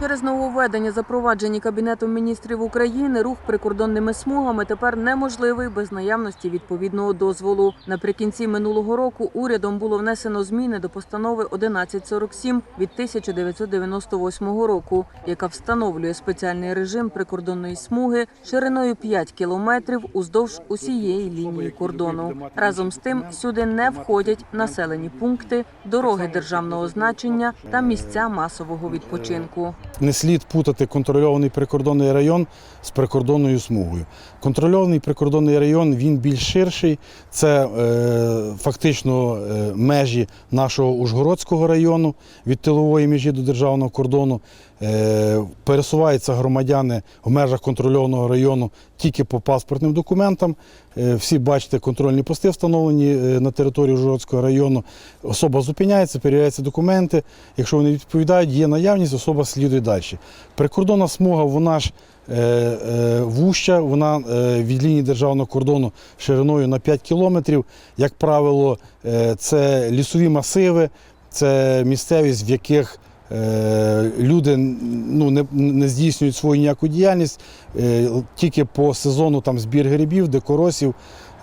Через нововведення, запроваджені Кабінетом міністрів України, рух прикордонними смугами тепер неможливий без наявності відповідного дозволу. Наприкінці минулого року урядом було внесено зміни до постанови 1147 від 1998 року, яка встановлює спеціальний режим прикордонної смуги шириною 5 кілометрів уздовж усієї лінії кордону. Разом з тим сюди не входять населені пункти, дороги державного значення та місця масового відпочинку. Не слід путати контрольований прикордонний район з прикордонною смугою. Контрольований прикордонний район він більш ширший. Це е, фактично е, межі нашого Ужгородського району від тилової межі до державного кордону. Е, пересуваються громадяни в межах контрольованого району тільки по паспортним документам. Е, всі бачите, контрольні пости встановлені е, на території Ужгородського району. Особа зупиняється, перевіряються документи. Якщо вони відповідають, є наявність, особа слідує далі. Прикордонна смуга, вона ж е, е, вуща, вона е, від лінії державного кордону шириною на 5 кілометрів. Як правило, е, це лісові масиви, це місцевість, в яких е, люди ну, не, не здійснюють свою ніяку діяльність е, тільки по сезону там, збір грибів, дикоросів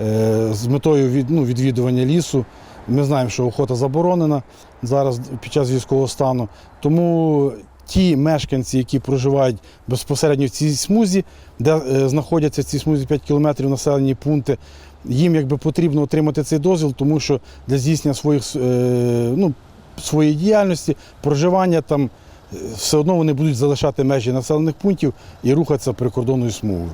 е, з метою від, ну, відвідування лісу. Ми знаємо, що охота заборонена зараз під час військового стану. Тому ті мешканці, які проживають безпосередньо в цій смузі, де е, знаходяться в цій смузі 5 кілометрів населені пункти, їм якби потрібно отримати цей дозвіл, тому що для здійснення своїх, е, ну, своєї діяльності, проживання там, е, все одно вони будуть залишати межі населених пунктів і рухатися прикордонною смугою.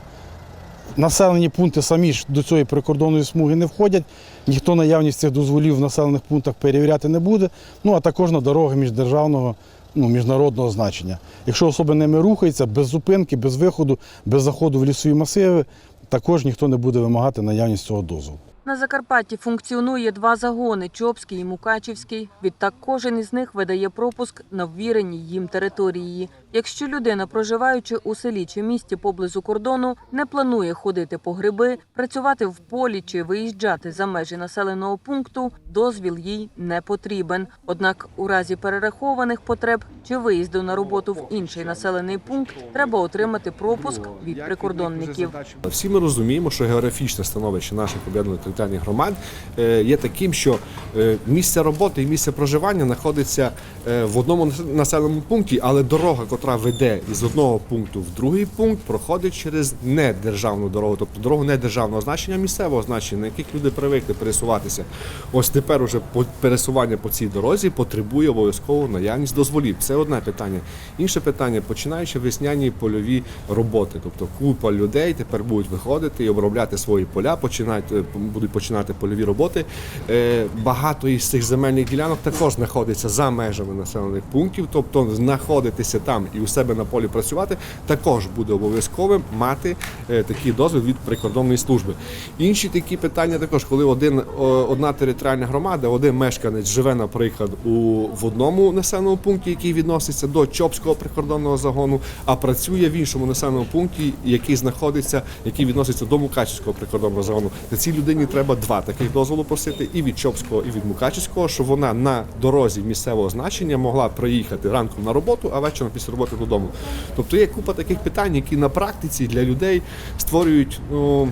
Населені пункти самі ж до цієї прикордонної смуги не входять. Ніхто наявність цих дозволів в населених пунктах перевіряти не буде. Ну а також на дороги міждержавного, ну, міжнародного значення. Якщо особа ними рухається без зупинки, без виходу, без заходу в лісові масиви, також ніхто не буде вимагати наявність цього дозволу. На Закарпатті функціонує два загони Чопський і Мукачівський. Відтак кожен із них видає пропуск на ввірені їм території. Якщо людина, проживаючи у селі чи місті поблизу кордону, не планує ходити по гриби, працювати в полі чи виїжджати за межі населеного пункту, дозвіл їй не потрібен. Однак, у разі перерахованих потреб чи виїзду на роботу в інший населений пункт, треба отримати пропуск від прикордонників. Всі ми розуміємо, що географічне становище наших об'єднаних територіальних громад е, є таким, що е, місце роботи і місце проживання знаходиться е, в одному населеному пункті, але дорога, котра веде із одного пункту в другий пункт, проходить через недержавну дорогу, тобто дорогу недержавного значення, місцевого значення, на яких люди привикли пересуватися. Ось тепер уже пересування по цій дорозі потребує обов'язково наявність дозволів. Це одне питання. Інше питання, починаючи весняні польові роботи, тобто купа людей тепер будуть виходити і обробляти свої поля, починають е, будуть починати польові роботи. Е, Багато із цих земельних ділянок також знаходиться за межами населених пунктів, тобто знаходитися там і у себе на полі працювати, також буде обов'язковим мати е, такий дозвіл від прикордонної служби. Інші такі питання також, коли один одна територіальна громада, один мешканець живе, наприклад, у в одному населеному пункті, який відноситься до Чопського прикордонного загону, а працює в іншому населеному пункті, який знаходиться, який відноситься до Мукачівського прикордонного загону. На цій людині треба два таких дозволу просити і від Чопського, і від Мукачівського, щоб вона на дорозі місцевого значення могла приїхати ранком на роботу, а вечором після роботи додому. Тобто є купа таких питань, які на практиці для людей створюють, ну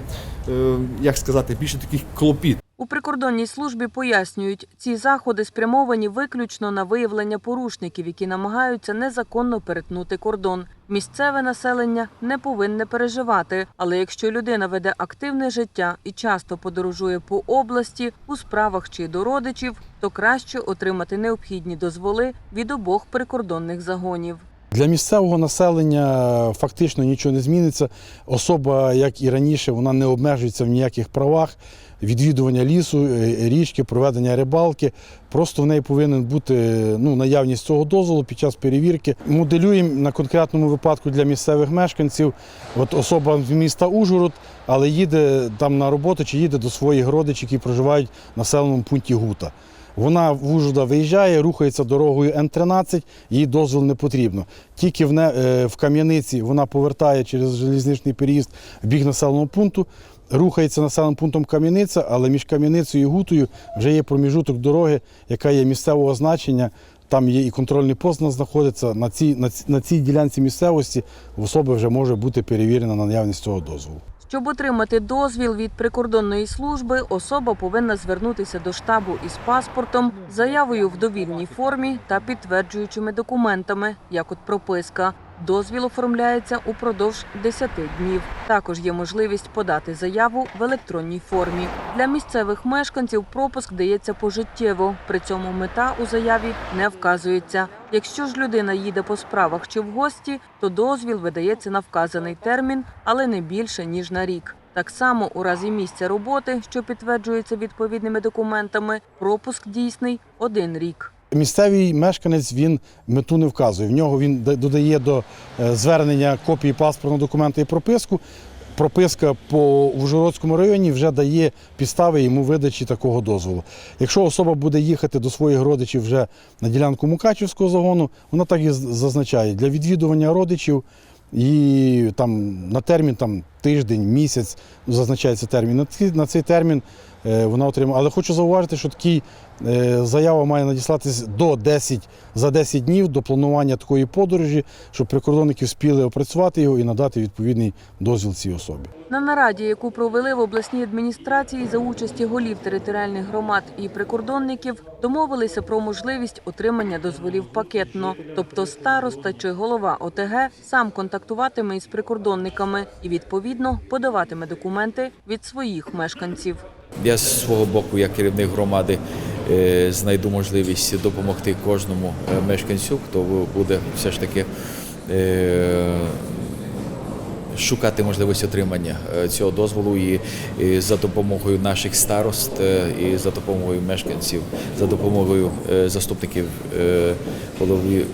е, як сказати, більше таких клопіт. У прикордонній службі пояснюють, ці заходи спрямовані виключно на виявлення порушників, які намагаються незаконно перетнути кордон. Місцеве населення не повинне переживати. Але якщо людина веде активне життя і часто подорожує по області у справах чи до родичів, то краще отримати необхідні дозволи від обох прикордонних загонів. Для місцевого населення фактично нічого не зміниться. Особа, як і раніше, вона не обмежується в ніяких правах відвідування лісу, е, річки, проведення рибалки. Просто в неї повинен бути ну, наявність цього дозволу під час перевірки. Моделюємо на конкретному випадку для місцевих мешканців. От особа з міста Ужгород, але їде там на роботу чи їде до своїх родичів, які проживають в населеному пункті Гута. Вона в Ужгорода виїжджає, рухається дорогою Н-13, їй дозвіл не потрібно. Тільки в, не, е, в Кам'яниці вона повертає через залізничний переїзд в бік населеного пункту, рухається населеним пунктом Кам'яниця, але між Кам'яницею і Гутою вже є проміжуток дороги, яка є місцевого значення. Там є і контрольний пост знаходиться. На цій, на, на цій ділянці місцевості особи вже може бути перевірена на наявність цього дозволу. Щоб отримати дозвіл від прикордонної служби, особа повинна звернутися до штабу із паспортом, заявою в довільній формі та підтверджуючими документами, як от прописка. Дозвіл оформляється упродовж 10 днів. Також є можливість подати заяву в електронній формі. Для місцевих мешканців пропуск дається пожиттєво. При цьому мета у заяві не вказується. Якщо ж людина їде по справах чи в гості, то дозвіл видається на вказаний термін, але не більше ніж на рік. Так само у разі місця роботи, що підтверджується відповідними документами, пропуск дійсний один рік. Місцевий мешканець він мету не вказує. В нього він додає до е, звернення копії паспортного документа і прописку. Прописка по Ужгородському районі вже дає підстави йому видачі такого дозволу. Якщо особа буде їхати до своїх родичів вже на ділянку Мукачівського загону, вона так і зазначає для відвідування родичів і там на термін там тиждень, місяць зазначається термін. На цей, на цей термін е, вона отримає. Але хочу зауважити, що такий заява має надіслатись до 10, за 10 днів до планування такої подорожі, щоб прикордонники вспіли опрацювати його і надати відповідний дозвіл цій особі. На нараді, яку провели в обласній адміністрації за участі голів територіальних громад і прикордонників, домовилися про можливість отримання дозволів пакетно, тобто староста чи голова ОТГ сам контактуватиме із прикордонниками і відповідно подаватиме документи від своїх мешканців. Я з свого боку, як керівник громади, е, знайду можливість допомогти кожному е, мешканцю, хто буде все ж таки е, шукати можливість отримання е, цього дозволу і, і за допомогою наших старост, е, і за допомогою мешканців, за допомогою е, заступників голови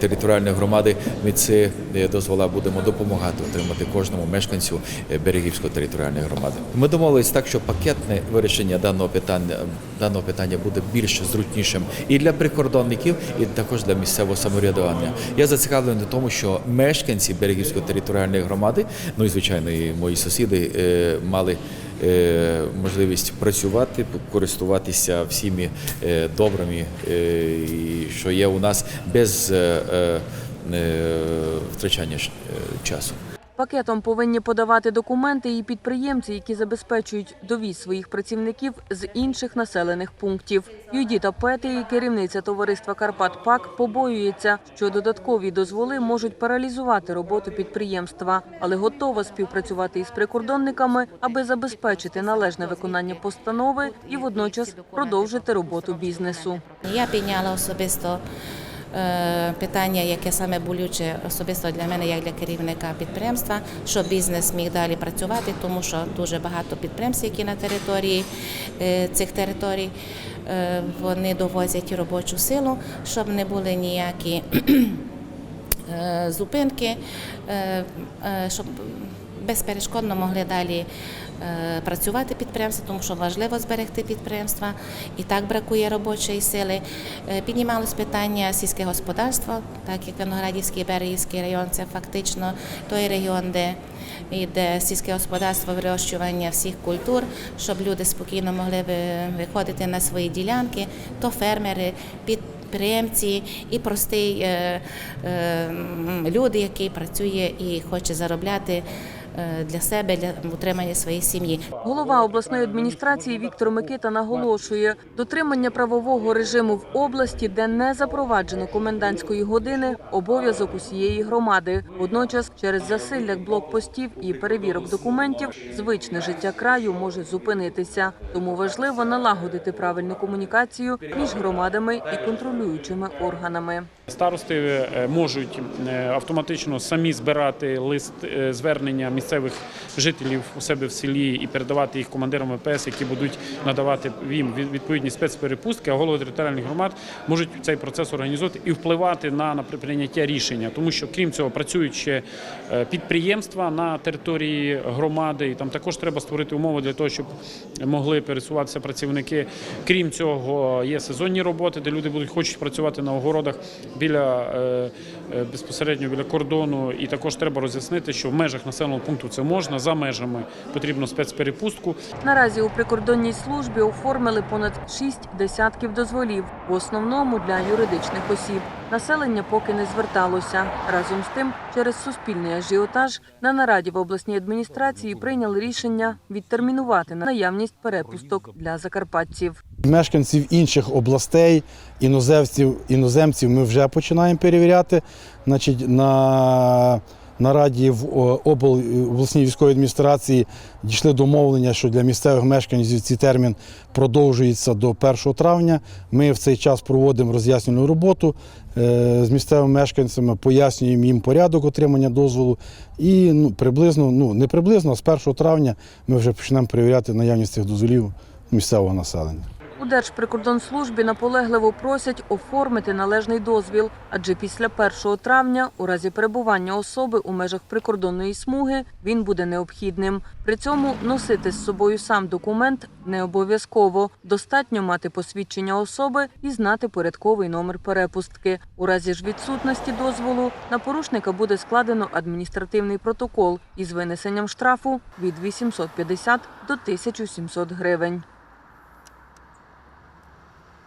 територіальної громади. Ми ці е, дозвола будемо допомагати отримати кожному мешканцю Берегівської територіальної громади. Ми домовились так, що пакетне вирішення даного питання даного питання буде більш зручнішим і для прикордонників, і також для місцевого самоврядування. Я зацікавлений в тому, що мешканці Берегівської територіальної громади, ну і звичайно, і мої сусіди е, мали. е, Можливість працювати, користуватися всіми е, добрами, що є у нас без втрачання часу. Пакетом повинні подавати документи і підприємці, які забезпечують довіз своїх працівників з інших населених пунктів. Юдіта Петії, керівниця товариства Карпат Пак, побоюється, що додаткові дозволи можуть паралізувати роботу підприємства, але готова співпрацювати із прикордонниками, аби забезпечити належне виконання постанови і водночас продовжити роботу бізнесу. Я підняла особисто питання, яке саме болюче особисто для мене, як для керівника підприємства, щоб бізнес міг далі працювати, тому що дуже багато підприємств, які на території е, цих територій, е, вони довозять робочу силу, щоб не були ніякі е, зупинки, е, е, щоб безперешкодно могли далі е, працювати підприємства, тому що важливо зберегти підприємства. І так бракує робочої сили. Е, Піднімалось питання сільське господарство, так як Виноградівський Берегівський район це фактично той регіон, де йде сільське господарство, вирощування всіх культур, щоб люди спокійно могли виходити на свої ділянки, то фермери, під підприємці і простий е, е, люди, який працює і хоче заробляти е, для себе, для утримання своєї сім'ї. Голова обласної адміністрації Віктор Микита наголошує, дотримання правового режиму в області, де не запроваджено комендантської години, обов'язок усієї громади. Водночас, через засилля блокпостів і перевірок документів, звичне життя краю може зупинитися. Тому важливо налагодити правильну комунікацію між громадами і контролюючими органами. Старости е, можуть е, автоматично самі збирати лист е, звернення місцевих жителів у себе в селі і передавати їх командирам ВПС, які будуть надавати їм відповідні спецперепустки, а голови територіальних громад можуть цей процес організувати і впливати на, на прийняття рішення, тому що крім цього працюють ще е, підприємства на території громади, і там також треба створити умови для того, щоб могли пересуватися працівники. Крім цього, є сезонні роботи, де люди будуть хочуть працювати на огородах біля е, е, безпосередньо біля кордону. І також треба роз'яснити, що в межах населеного пункту пункту це можна, за межами потрібно спецперепустку. Наразі у прикордонній службі оформили понад шість десятків дозволів, в основному для юридичних осіб. Населення поки не зверталося. Разом з тим, через суспільний ажіотаж на нараді в обласній адміністрації прийняли рішення відтермінувати наявність перепусток для закарпатців. Мешканців інших областей, іноземців, іноземців ми вже починаємо перевіряти. Значить, на нараді в обл, обласній військовій адміністрації дійшли до мовлення, що для місцевих мешканців цей термін продовжується до 1 травня. Ми в цей час проводимо роз'яснювальну роботу е, з місцевими мешканцями, пояснюємо їм порядок отримання дозволу. І ну, приблизно, ну не приблизно, а з 1 травня ми вже почнемо перевіряти наявність цих дозволів місцевого населення. У Держприкордонслужбі наполегливо просять оформити належний дозвіл, адже після 1 травня, у разі перебування особи у межах прикордонної смуги, він буде необхідним. При цьому носити з собою сам документ не обов'язково. Достатньо мати посвідчення особи і знати порядковий номер перепустки. У разі ж відсутності дозволу на порушника буде складено адміністративний протокол із винесенням штрафу від 850 до 1700 гривень.